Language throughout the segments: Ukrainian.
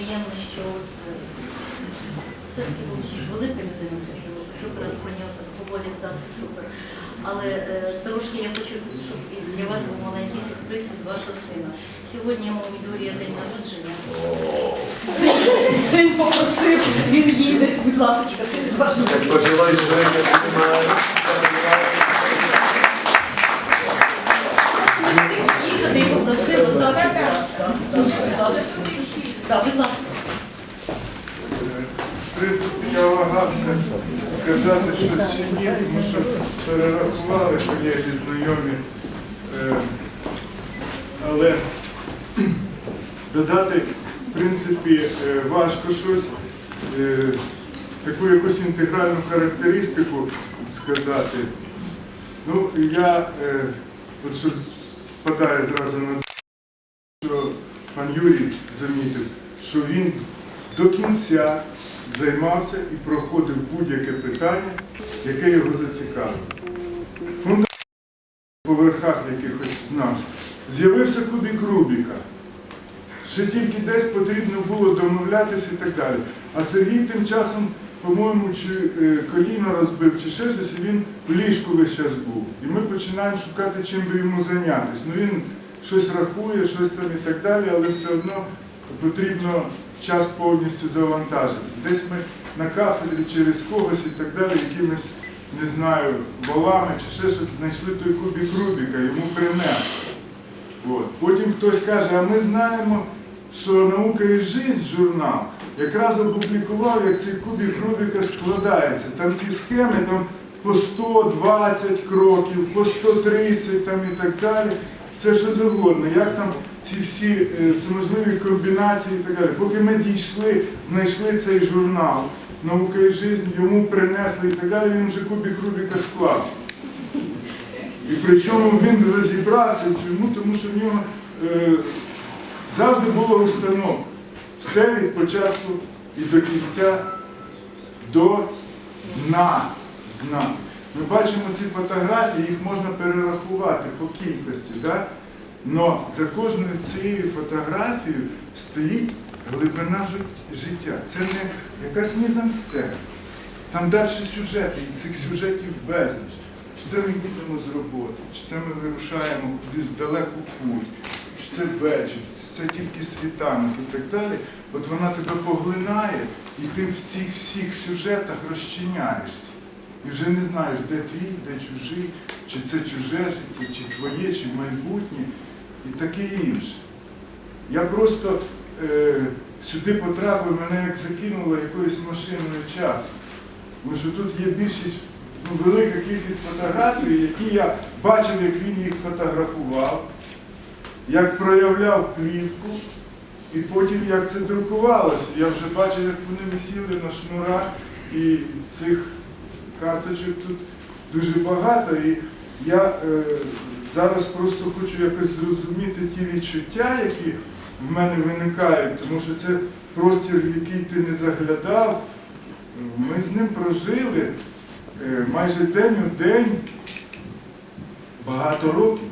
приємно, що е, все-таки Вовчик велика людина Сергій Вовчук, раз про нього так говорять, да, це супер. Але е, трошки я хочу, щоб і для вас був маленький сюрприз від вашого сина. Сьогодні у Юрія день народження. Син, син попросив, він їде. Будь ласка, це від вашого сина. Пожелай Женя, знімає. Їхати і попросив, так, так, будь ласка. В принципі, я вагався сказати щось чи ні, тому що перерахували колеги, знайомі. Е, Але додати, в принципі, е, важко щось, е, таку якусь інтегральну характеристику сказати. Ну, я от що спадає зразу на що пан Юрій замітив, що він до кінця займався і проходив будь-яке питання, яке його зацікавило. Фундамент по верхах якихось знав. З'явився кубик Рубіка. Ще тільки десь потрібно було домовлятися і так далі. А Сергій тим часом, по-моєму, чи е, коліно розбив, чи ще щось, і він в ліжку весь час був. І ми починаємо шукати, чим би йому зайнятися. Ну він щось рахує, щось там і так далі, але все одно потрібно час повністю завантажити. Десь ми на кафедрі через когось і так далі, якимись, не знаю, валами чи ще щось знайшли той кубик Рубіка, йому принесли. От. Потім хтось каже, а ми знаємо, що наука і жизнь журнал якраз опублікував, як цей кубик Рубіка складається. Там ті схеми там по 120 кроків, по 130 там і так далі. Все що завгодно. Як там ці всі е, всеможливі комбінації і так далі. Поки ми дійшли, знайшли цей журнал Наука і жизнь, йому принесли і так далі, він вже кубик Рубіка склав. І причому він розібрався чому, тому що в нього е, завжди було установка. Все від початку і до кінця до дна знати. Ми бачимо ці фотографії, їх можна перерахувати по кількості. Да? За кожною цією фотографією стоїть глибина життя. Це не якась мізансцена. Там далі сюжети, і цих сюжетів безліч. Чи це ми їдемо з роботи, чи це ми вирушаємо кудись в далеку путь, це вечір, це тільки світанок і так далі. От вона тебе поглинає, і ти в цих всіх сюжетах розчиняєшся. І вже не знаєш, де твій, де чужий, чи це чуже життя, чи твоє, чи майбутнє, і таке інше. Я просто е, сюди потрапив, мене як закинуло якоюсь машиною часу. Тому що тут є більшість, ну, велика кількість фотографій, які я бачив, як він їх фотографував, як проявляв плівку, і потім як це друкувалося. Я вже бачив, як вони висіли на шнурах, і цих карточок тут дуже багато. І я е, зараз просто хочу якось зрозуміти ті відчуття, які в мене виникають, тому що це простір, в який ти не заглядав. Ми з ним прожили е, майже день у день багато років.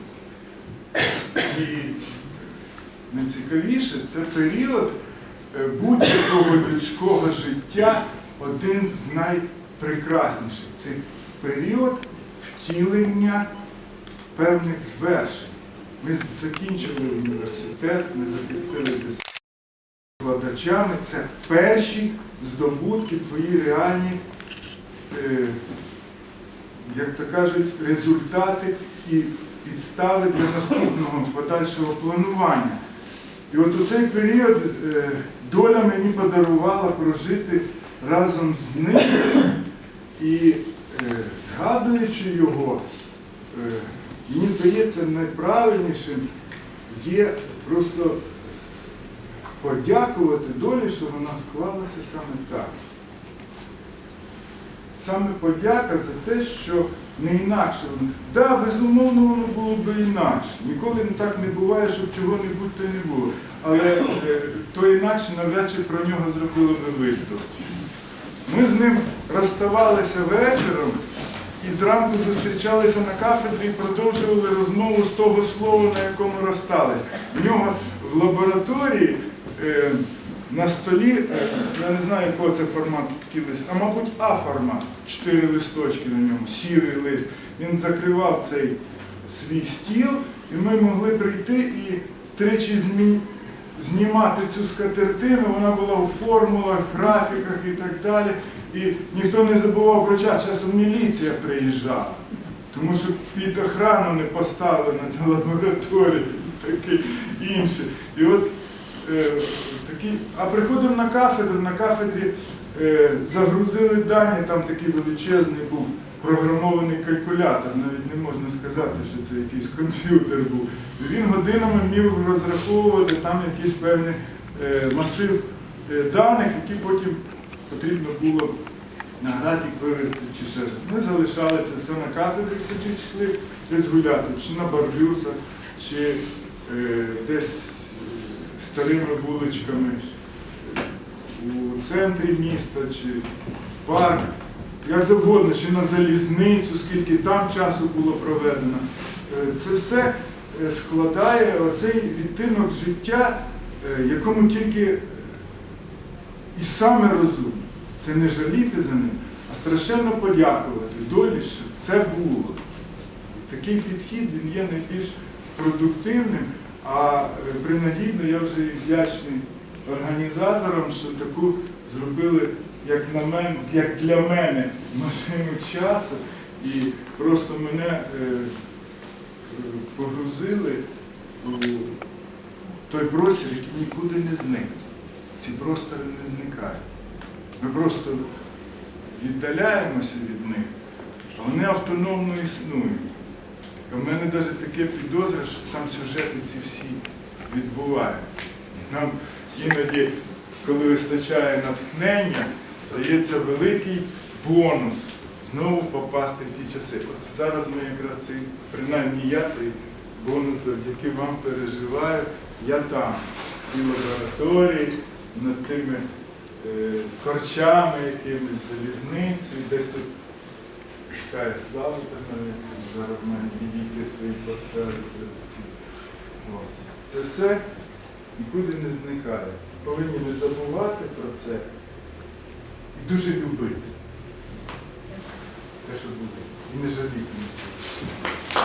І найцікавіше це період е, будь-якого людського життя один з найпрекрасніших. Це період втілення певних звершень. Ми закінчили університет, ми захистили викладачами. Це перші здобутки твої реальні, е, як то кажуть, результати і підстави для наступного подальшого планування. І от у цей період е, доля мені подарувала прожити разом з ним і е, згадуючи його, е, мені здається, найправильнішим є просто подякувати долі, що вона склалася саме так. Саме подяка за те, що не інакше. воно. Да, безумовно, воно було б інакше. Ніколи не так не буває, щоб чого-небудь то не було. Але е, то інакше навряд чи про нього зробили би виступ. Ми з ним розставалися вечором і зранку зустрічалися на кафедрі і продовжували розмову з того слова, на якому розстались. В нього в лабораторії е, на столі, е, я не знаю, якого це формату такий лист, а мабуть, А-формат, чотири листочки на ньому, сірий лист. Він закривав цей свій стіл, і ми могли прийти і тричі змі... знімати цю скатертину, вона була у формулах, графіках і так далі. І ніхто не забував про час, часом міліція приїжджала. Тому що під охрану не поставили на цю лабораторію, таке інше. І от е, такі, а приходимо на кафедру, на кафедрі е, загрузили дані, там такий величезний був програмований калькулятор, навіть не можна сказати, що це якийсь комп'ютер був. Він годинами міг розраховувати там якийсь певний е, масив е, даних, які потім потрібно було на графік вивести чи ще щось. Ми залишали це все на кафедрі, собі йшли десь гуляти, чи на барбюсах, чи е, десь старими вуличками у центрі міста, чи в парк, як завгодно, чи на залізницю, скільки там часу було проведено. Е, Це все е, складає оцей відтинок життя, е, якому тільки і саме розумно. Це не жаліти за ним, а страшенно подякувати долі, що це було. Такий підхід він є найбільш продуктивним, а е, принагідно я вже вдячний організаторам, що таку зробили, як на мене, як для мене, машину часу, і просто мене е, е, погрузили у той простір, який нікуди не зник. Ці простори не зникають. Ми просто віддаляємося від них, а вони автономно існують. І в мене навіть таке підозра, що там сюжети ці всі відбуваються. Нам іноді, коли вистачає натхнення, дається великий бонус знову попасти в ті часи. От зараз ми якраз цей, принаймні я цей бонус завдяки вам переживаю. Я там, в лабораторії, над тими е, корчами, якимись залізницею, десь тут чекає слава навіть, зараз має відійти свої портфелі. традиційні. Це все нікуди не зникає. Повинні не забувати про це і дуже любити те, що буде. І не жаліти. нічого.